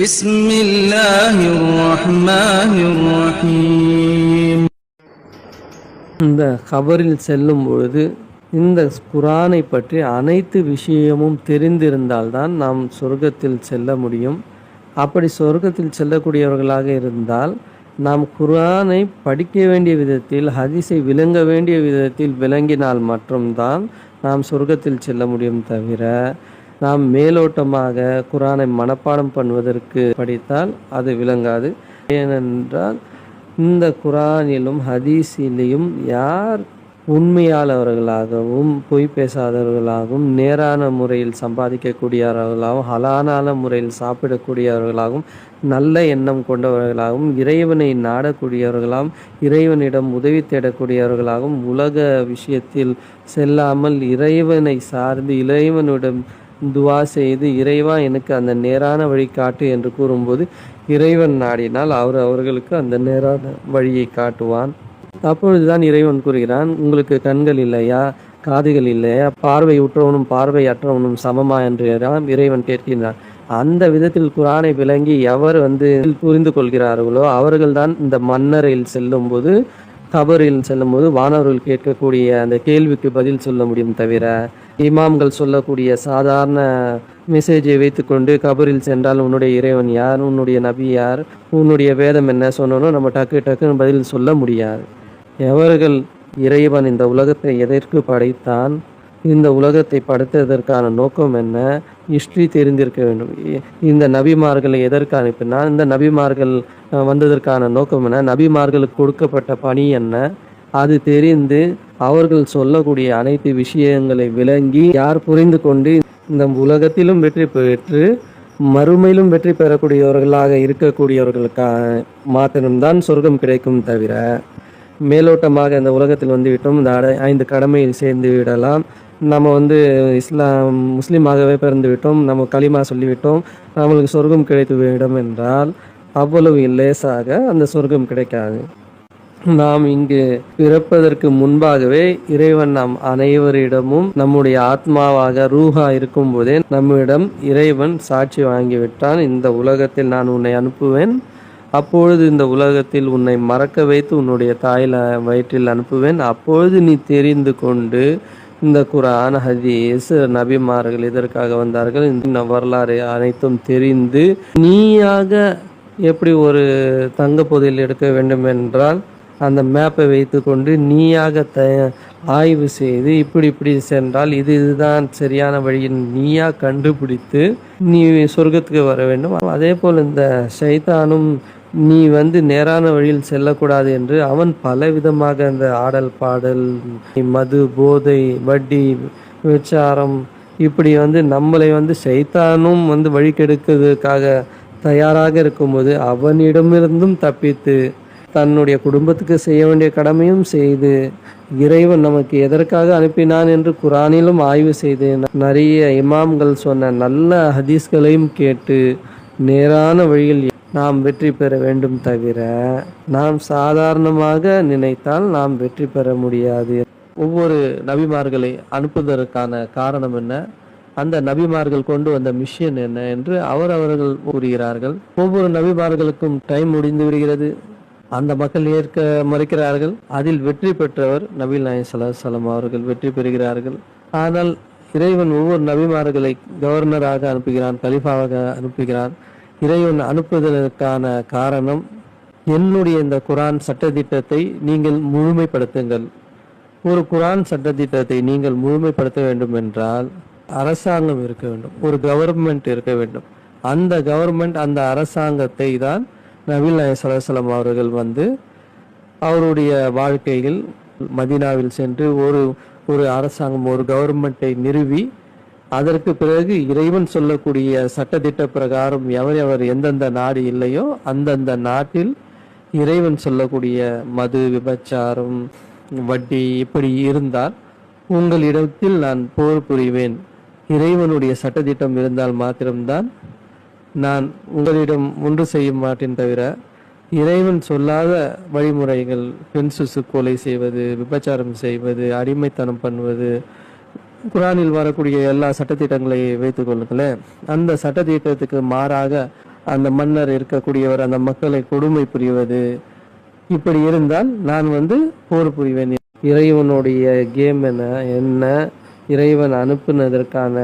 بسم الله الرحمن الرحيم இந்த கபரில் செல்லும் பொழுது இந்த குரானை பற்றி அனைத்து விஷயமும் தெரிந்திருந்தால்தான் நாம் சொர்க்கத்தில் செல்ல முடியும் அப்படி சொர்க்கத்தில் செல்லக்கூடியவர்களாக இருந்தால் நாம் குரானை படிக்க வேண்டிய விதத்தில் ஹதீஸை விளங்க வேண்டிய விதத்தில் விளங்கினால் மட்டும்தான் நாம் சொர்க்கத்தில் செல்ல முடியும் தவிர நாம் மேலோட்டமாக குரானை மனப்பாடம் பண்ணுவதற்கு படித்தால் அது விளங்காது. ஏனென்றால் இந்த குரானிலும் ஹதீஸிலையும் யார் உண்மையாளவர்களாகவும் பொய் பேசாதவர்களாகவும் நேரான முறையில் சம்பாதிக்கக்கூடியவர்களாகவும் ஹலானான முறையில் சாப்பிடக்கூடியவர்களாகவும் நல்ல எண்ணம் கொண்டவர்களாகவும் இறைவனை நாடக்கூடியவர்களாகவும் இறைவனிடம் உதவி தேடக்கூடியவர்களாகவும் உலக விஷயத்தில் செல்லாமல் இறைவனை சார்ந்து இறைவனிடம் துவா செய்து இறைவா எனக்கு அந்த நேரான வழி காட்டு என்று கூறும்போது இறைவன் நாடினால் அவர் அவர்களுக்கு அந்த நேரான வழியை காட்டுவான். அப்பொழுதுதான் இறைவன் கூறுகிறான் உங்களுக்கு கண்கள் இல்லையா? காதுகள் இல்லையா? பார்வை உற்றவனும் பார்வை அற்றவனும் சமமா? என்று எல்லாம் இறைவன் கேட்கின்றான். அந்த விதத்தில் குரானை விளங்கி எவர் வந்து புரிந்து கொள்கிறார்களோ அவர்கள்தான் இந்த மன்னரையில் செல்லும்போது கபரில் செல்லும்போது வானவர்கள் கேட்கக்கூடிய அந்த கேள்விக்கு பதில் சொல்ல முடியும் தவிர இமாம்கள் சொல்லக்கூடிய சாதாரண மெசேஜை வைத்துக்கொண்டு கபரில் சென்றால் உன்னுடைய இறைவன் யார் உன்னுடைய நபி யார் உன்னுடைய வேதம் என்ன சொன்னோனோ நம்ம டக்கு டக்குன்னு பதில் சொல்ல முடியாது. எவர்கள் இறைவன் இந்த உலகத்தை எதற்கு படைத்தான்? இந்த உலகத்தை படைத்ததற்கான நோக்கம் என்ன? ஹிஸ்ட்ரி தெரிந்திருக்க வேண்டும். இந்த நபிமார்களை எதற்கு அனுப்பினா? இந்த நபிமார்கள் வந்ததற்கான நோக்கம் என்ன? நபிமார்களுக்கு கொடுக்கப்பட்ட பணி என்ன? அது தெரிந்து அவர்கள் சொல்லக்கூடிய அனைத்து விஷயங்களை விளங்கி யார் புரிந்து கொண்டு இந்த உலகத்திலும் வெற்றி பெற்று மறுமையிலும் வெற்றி பெறக்கூடியவர்களாக இருக்கக்கூடியவர்களுக்கா மாத்திரம்தான் சொர்க்கம் கிடைக்கும் தவிர மேலோட்டமாக இந்த உலகத்தில் வந்துவிட்டோம். இந்த ஐந்து கடமையில் சேர்ந்து விடலாம். நம்ம வந்து இஸ்லாம் முஸ்லீமாகவே பிறந்து விட்டோம் நம்ம களிமா சொல்லிவிட்டோம். நம்மளுக்கு சொர்க்கம் கிடைத்து விடும் என்றால் அவ்வளவு லேசாக அந்த சொர்க்கம் கிடைக்காது. நாம் இங்கு பிறப்பதற்கு முன்பாகவே இறைவன் நாம் அனைவரிடமும் நம்முடைய ஆத்மாவாக ரூஹா இருக்கும் போதே நம்மிடம் இறைவன் சாட்சி வாங்கிவிட்டான். இந்த உலகத்தில் நான் உன்னை அனுப்புவேன். அப்பொழுது இந்த உலகத்தில் உன்னை மறக்க வைத்து உன்னுடைய தாயில வயிற்றில் அனுப்புவேன். அப்பொழுது நீ தெரிந்து கொண்டு இந்த குரான் ஹதீஸ் நபிமார்கள் இதற்காக வந்தார்கள்? இந்த வரலாறு அனைத்தும் தெரிந்து நீயாக எப்படி ஒரு தங்க புதையல் எடுக்க வேண்டும் என்றால் அந்த மேப்பை வைத்துக்கொண்டு நீயாக த ஆய்வு செய்து இப்படி இப்படி சென்றால் இது இதுதான் சரியான வழியின் நீயா கண்டுபிடித்து நீ சொர்க்கத்துக்கு வர வேண்டும். அதே போல் இந்த சைத்தானும் நீ வந்து நேரான வழியில் செல்லக்கூடாது என்று அவன் பலவிதமாக இந்த ஆடல் பாடல் மது போதை வட்டி விச்சாரம் இப்படி வந்து நம்மளை வந்து சைத்தானும் வந்து வழி கெடுக்கிறதுக்காக தயாராக இருக்கும்போது அவனிடமிருந்தும் தப்பித்து தன்னுடைய குடும்பத்துக்கு செய்ய வேண்டிய கடமையும் செய்து இறைவன் நமக்கு எதற்காக அனுப்பினான் என்று குரானிலும் ஆய்வு செய்து நிறைய இமாம்கள் சொன்ன நல்ல ஹதீஸ்களையும் கேட்டு நேரான வழியில் நாம் வெற்றி பெற வேண்டும் தவிர நாம் சாதாரணமாக நினைத்தால் நாம் வெற்றி பெற முடியாது. ஒவ்வொரு நபிமார்களை அனுப்புவதற்கான காரணம் என்ன? அந்த நபிமார்கள் கொண்டு வந்த மிஷன் என்ன என்று அவர் அவர்கள் கூறுகிறார்கள். ஒவ்வொரு நபிமார்களுக்கும் டைம் முடிந்து விடுகிறது. அந்த மக்கள் ஏற்க மறுக்கிறார்கள். அதில் வெற்றி பெற்றவர் நபில் நாயன் சலாஹலம் அவர்கள் வெற்றி பெறுகிறார்கள். ஆனால் இறைவன் ஒவ்வொரு நபிமார்களை கவர்னராக அனுப்புகிறான் கலிஃபாவாக அனுப்புகிறான். இறைவன் அனுப்புவதற்கான காரணம் என்னுடைய இந்த குரான் சட்டதிட்டத்தை நீங்கள் முழுமைப்படுத்துங்கள். ஒரு குரான் சட்டத்திட்டத்தை நீங்கள் முழுமைப்படுத்த வேண்டும் என்றால் அரசாங்கம் இருக்க வேண்டும் ஒரு கவர்மெண்ட் இருக்க வேண்டும். அந்த கவர்மெண்ட் அந்த அரசாங்கத்தை தான் நபில் நாயகம் அவர்கள் வந்து அவருடைய வாழ்க்கையில் மதீனாவில் சென்று ஒரு ஒரு அரசாங்கம் ஒரு கவர்மெண்ட்டை நிறுவி அதற்கு பிறகு இறைவன் சொல்லக்கூடிய சட்டத்திட்ட பிரகாரம் எவர் எவர் எந்தெந்த நாடு இல்லையோ அந்தந்த நாட்டில் இறைவன் சொல்லக்கூடிய மது விபச்சாரம் வட்டி இப்படி இருந்தால் உங்களிடத்தில் நான் போர் புரிவேன். இறைவனுடைய சட்டத்திட்டம் இருந்தால் மாத்திரம்தான் நான் உங்களிடம் ஒன்று செய்ய மாட்டேன் தவிர இறைவன் சொல்லாத வழிமுறைகள் பெண் சிசு கொலை செய்வது விபச்சாரம் செய்வது அடிமைத்தனம் பண்ணுவது குரானில் வரக்கூடிய எல்லா சட்டத்திட்டங்களை வைத்துக் கொள்ளுங்களேன் அந்த சட்டத்திட்டத்துக்கு மாறாக அந்த மன்னர் இருக்கக்கூடியவர் அந்த மக்களை கொடுமை புரிவது இப்படி இருந்தால் நான் வந்து போர் புரிவேன். இறைவனுடைய கேம் என்ன? என்ன? இறைவன் அனுப்புனதற்கான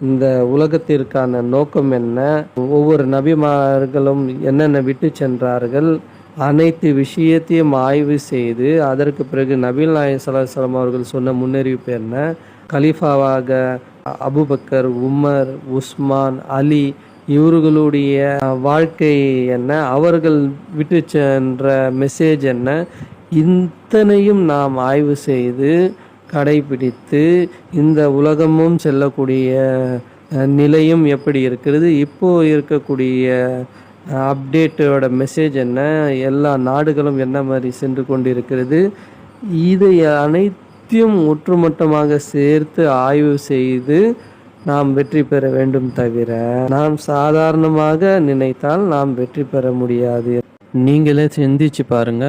இந்த உலகத்திற்கான நோக்கம் என்ன? ஒவ்வொரு நபிமார்களும் என்னென்ன விட்டு சென்றார்கள்? அனைத்து விஷயத்தையும் ஆய்வு செய்து அதற்கு பிறகு நபீல் நாயக் சலாஹம் அவர்கள் சொன்ன முன்னறிவிப்பு என்ன? கலீஃபாவாக Abu Bakr Umar Usman Ali இவர்களுடைய வாழ்க்கை என்ன? அவர்கள் விட்டு சென்ற மெசேஜ் என்ன? இத்தனையும் நாம் ஆய்வு செய்து கடைபிடித்து இந்த உலகமும் செல்லக்கூடிய நிலையும் எப்படி இருக்கிறது? இப்போ இருக்கக்கூடிய அப்டேட்டோட மெசேஜ் என்ன? எல்லா நாடுகளும் என்ன மாதிரி சென்று கொண்டிருக்கிறது? இதை அனைத்தையும் ஒற்றுமொத்தமாக சேர்த்து ஆய்வு செய்து நாம் வெற்றி பெற வேண்டும் தவிர நாம் சாதாரணமாக நினைத்தால் நாம் வெற்றி பெற முடியாது. நீங்களே சிந்திச்சு பாருங்க.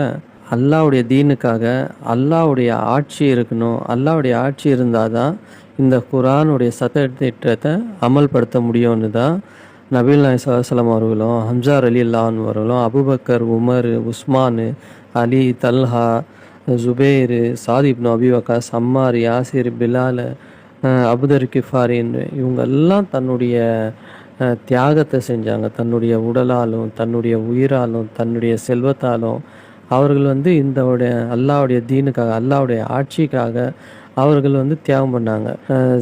அல்லாவுடைய தீனுக்காக அல்லாவுடைய ஆட்சி இருக்கணும். அல்லாவுடைய ஆட்சி இருந்தால் தான் இந்த குரானுடைய சட்டத்திட்டத்தை அமல்படுத்த முடியும்னு தான் நபீல் நாய் சலாஹம் அவர்களும் ஹம்சார் அலி அல்லான் அவர்களும் Abu Bakr Umar Usman Ali Talha Zubair சாதிப்னு அபிவக்கா சம்மார் Yasir Bilal Abu Dharr கிஃபாரின் இவங்க எல்லாம் தன்னுடைய தியாகத்தை செஞ்சாங்க. தன்னுடைய உடலாலும் தன்னுடைய உயிராலும் தன்னுடைய செல்வத்தாலும் அவர்கள் வந்து இந்த அல்லாவுடைய தீனுக்காக அல்லாவுடைய ஆட்சிக்காக அவர்கள் வந்து தியாகம் பண்ணாங்க.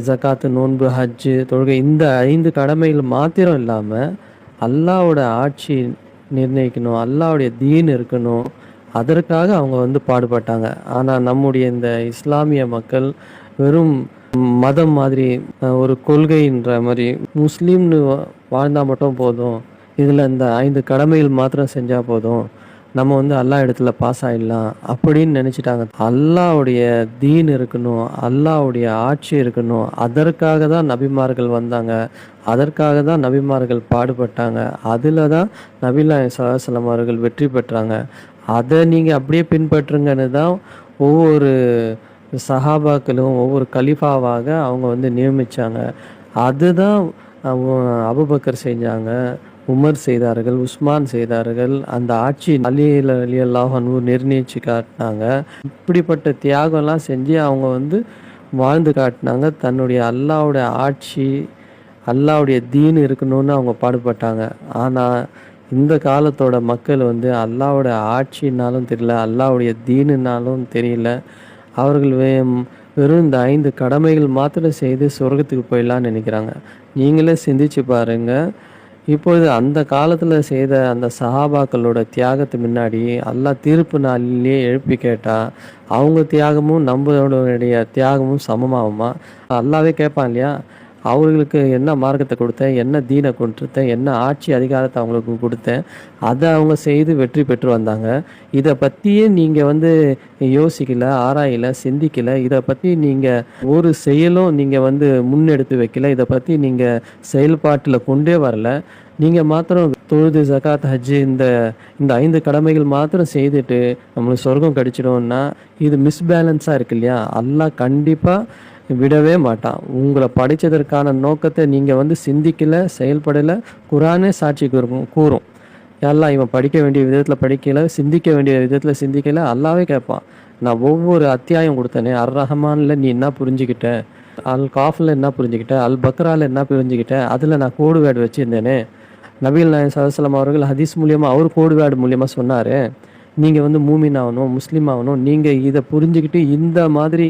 ஜக்காத்து நோன்பு ஹஜ்ஜு தொழுகை இந்த ஐந்து கடமைகள் மாத்திரம் இல்லாமல் அல்லாவோட ஆட்சி நிர்ணயிக்கணும் அல்லாவுடைய தீன் இருக்கணும் அதற்காக அவங்க வந்து பாடுபட்டாங்க ஆனால் நம்முடைய இந்த இஸ்லாமிய மக்கள் வெறும் மதம் மாதிரி ஒரு கொள்கைன்ற மாதிரி முஸ்லீம்னு வாழ்ந்தால் மட்டும் போதும் இதில் இந்த ஐந்து கடமைகள் மாத்திரம் செஞ்சால் போதும் நம்ம வந்து அல்லா இடத்துல பாஸ் ஆயிடலாம் அப்படின்னு நினச்சிட்டாங்க அல்லாவுடைய தீன் இருக்கணும் அல்லாவுடைய ஆட்சி இருக்கணும் அதற்காக தான் நபிமார்கள் வந்தாங்க அதற்காக தான் நபிமார்கள் பாடுபட்டாங்க அதில் தான் நபிலாய் சலாஹலம் அவர்கள் வெற்றி பெற்றாங்க அதை நீங்கள் அப்படியே பின்பற்றுங்கன்னு தான் ஒவ்வொரு சஹாபாக்களும் ஒவ்வொரு கலிஃபாவாக அவங்க வந்து நியமித்தாங்க அதுதான் அபுபக்கர் செஞ்சாங்க உமர் செய்தார்கள் உஸ்மான் செய்தார்கள் அந்த ஆட்சி அலி அலி அல்லாஹனு நிர்ணயிச்சு காட்டினாங்க. இப்படிப்பட்ட தியாகம்லாம் செஞ்சு அவங்க வந்து வாழ்ந்து காட்டினாங்க. தன்னுடைய அல்லாவுடைய ஆட்சி அல்லாவுடைய தீன் இருக்கணும்னு அவங்க பாடுபட்டாங்க. ஆனால் இந்த காலத்தோட மக்கள் வந்து அல்லாவோட ஆட்சினாலும் தெரியல அல்லாவுடைய தீனுனாலும் தெரியல. அவர்கள் வே- வெறும் இந்த ஐந்து கடமைகள் மாத்திரம் செய்து சொர்க்கத்துக்கு போயிடலாம்னு நினைக்கிறாங்க. நீங்களே சிந்திச்சு பாருங்க. இப்பொழுது அந்த காலத்தில் செய்த அந்த சஹாபாக்களோட தியாகத்து முன்னாடி எல்லா தீர்ப்பு நாளிலேயே எழுப்பி கேட்டால் அவங்க தியாகமும் நம்மளுடைய தியாகமும் சமமாகுமா? அல்லாவே கேட்பான் இல்லையா? அவர்களுக்கு என்ன மார்க்கத்தை கொடுத்தேன் என்ன தீனை கொடுத்தேன் என்ன ஆட்சி அதிகாரத்தை அவங்களுக்கு கொடுத்தேன் அதை அவங்க செய்து வெற்றி பெற்று வந்தாங்க. இதை பற்றியே நீங்கள் வந்து யோசிக்கல ஆராயல சிந்திக்கல. இதை பற்றி நீங்கள் ஒரு செயலும் நீங்கள் வந்து முன்னெடுத்து வைக்கல. இதை பற்றி நீங்கள் செயல்பாட்டில் கொண்டே வரல. நீங்கள் மாத்திரம் தொழுது ஜகாத் ஹஜ்ஜு இந்த இந்த ஐந்து கடமைகள் மாத்திரம் செய்துட்டு நம்மளுக்கு சொர்க்கம் கடிச்சிடும்னா இது மிஸ்பேலன்ஸாக இருக்கு இல்லையா? எல்லாம் கண்டிப்பாக விடவே மாட்டான். உங்களை படித்ததற்கான நோக்கத்தை நீங்கள் வந்து சிந்திக்கலை செயல்படலை குரானே சாட்சி கூறும் கூறும். எல்லாம் இவன் படிக்க வேண்டிய விதத்தில் படிக்கல சிந்திக்க வேண்டிய விதத்தில் சிந்திக்கல அல்லாவே கேட்பான். நான் ஒவ்வொரு அத்தியாயம் கொடுத்தனே அர் ரஹமானில் நீ என்ன புரிஞ்சுக்கிட்ட? அல் காஃபில் என்ன புரிஞ்சுக்கிட்ட? அல் பக்ரால என்ன புரிஞ்சுக்கிட்ட? அதில் நான் கோடு வேடு வச்சுருந்தேனே. நபீல் நாயன் சதசலம் அவர்கள் ஹதீஸ் மூலியமாக அவர் கோடு வேடு மூலியமாக சொன்னார். நீங்கள் வந்து மூமின் ஆகணும் முஸ்லீம் ஆகணும் நீங்கள் இதை புரிஞ்சுக்கிட்டு இந்த மாதிரி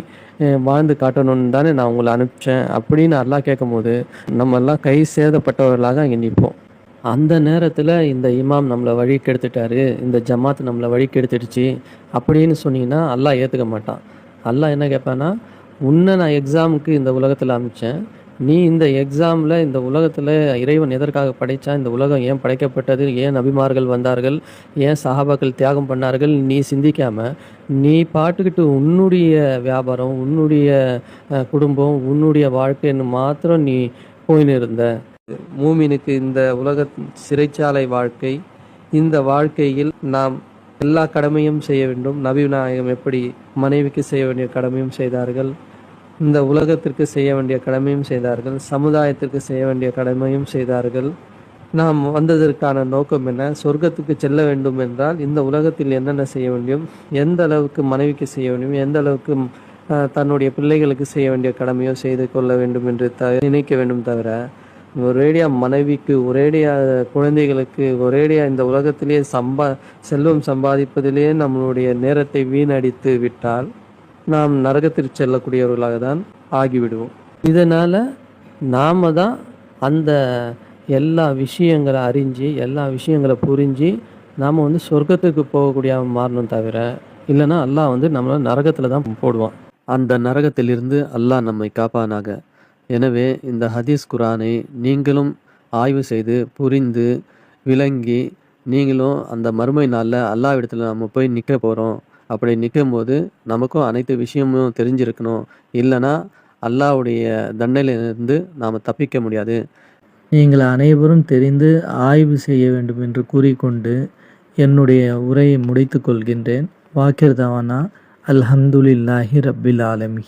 வாழ்ந்து காட்டணும்னு தானே நான் உங்களை அனுப்பிச்சேன் அப்படின்னு எல்லாம் கேட்கும்போது நம்ம எல்லாம் கை சேதப்பட்டவர்களாக அங்கே நிற்போம். அந்த நேரத்தில் இந்த இமாம் நம்மளை வழி கெடுத்துட்டாரு இந்த ஜமாத் நம்மளை வழி கெடுத்துடுச்சு அப்படின்னு சொன்னீங்கன்னா அல்லாஹ் ஏற்றுக்க மாட்டான். அல்லா என்ன கேட்பான்னா உன்னை நான் எக்ஸாமுக்கு இந்த உலகத்தில் அனுப்பிச்சேன் நீ இந்த எக்ஸாமில் இந்த உலகத்தில் இறைவன் எதற்காக படைத்தா இந்த உலகம் ஏன் படைக்கப்பட்டது? ஏன் நபிமார்கள் வந்தார்கள்? ஏன் சஹாபாக்கள் தியாகம் பண்ணார்கள்? நீ சிந்திக்காம நீ பாட்டுக்கிட்டு உன்னுடைய வியாபாரம் உன்னுடைய குடும்பம் உன்னுடைய வாழ்க்கைன்னு மாத்திரம் நீ போயின்னு இருந்த. மூமினுக்கு இந்த உலக சிறைச்சாலை வாழ்க்கை இந்த வாழ்க்கையில் நாம் எல்லா கடமையும் செய்ய வேண்டும். நபி நாயகம் எப்படி மனைவிக்கு செய்ய வேண்டிய கடமையும் செய்தார்கள். இந்த உலகத்திற்கு செய்ய வேண்டிய கடமையும் செய்தார்கள் சமுதாயத்திற்கு செய்ய வேண்டிய கடமையும் செய்தார்கள். நாம் வந்ததற்கான நோக்கம் என்ன? சொர்க்கத்துக்கு செல்ல வேண்டும் என்றால் இந்த உலகத்தில் என்னென்ன செய்ய வேண்டும்? எந்த அளவுக்கு மனைவிக்கு செய்ய வேண்டும்? எந்த அளவுக்கு தன்னுடைய பிள்ளைகளுக்கு செய்ய வேண்டிய கடமையோ செய்து கொள்ள வேண்டும் என்று த நினைக்க வேண்டும் தவிர ஒரேடியா மனைவிக்கு ஒரேடியா குழந்தைகளுக்கு ஒரேடியா இந்த உலகத்திலேயே சம்பா செல்வம் சம்பாதிப்பதிலேயே நம்மளுடைய நேரத்தை வீணடித்து விட்டால் நாம் நரகத்திற்கு செல்லக்கூடியவர்களாக தான் ஆகிவிடுவோம். இதனால் நாம் தான் அந்த எல்லா விஷயங்களை அறிஞ்சு எல்லா விஷயங்களை புரிஞ்சு நாம் வந்து சொர்க்கத்துக்கு போகக்கூடிய மாறணும் தவிர இல்லைன்னா அல்லாஹ் வந்து நம்மளை நரகத்தில் தான் போடுவான். அந்த நரகத்திலிருந்து அல்லாஹ் நம்மை காப்பானாக. எனவே இந்த ஹதீஸ் குரானை நீங்களும் ஆய்வு செய்து புரிந்து விளங்கி நீங்களும் அந்த மறுமை நாளில் அல்லாவிடத்தில் நம்ம போய் நிற்க போகிறோம் அப்படி நிற்கும் போது நமக்கும் அனைத்து விஷயமும் தெரிஞ்சிருக்கணும். இல்லைன்னா அல்லாஹ்வுடைய தண்டனையிலிருந்து நாம் தப்பிக்க முடியாது. நீங்கள் அனைவரும் தெரிந்து ஆய்வு செய்ய வேண்டும் என்று கூறிக்கொண்டு என்னுடைய உரையை முடித்து கொள்கின்றேன். வாக்கிர்தவானா அல்ஹம்துலில்லாஹி ரப்பில் ஆலமி.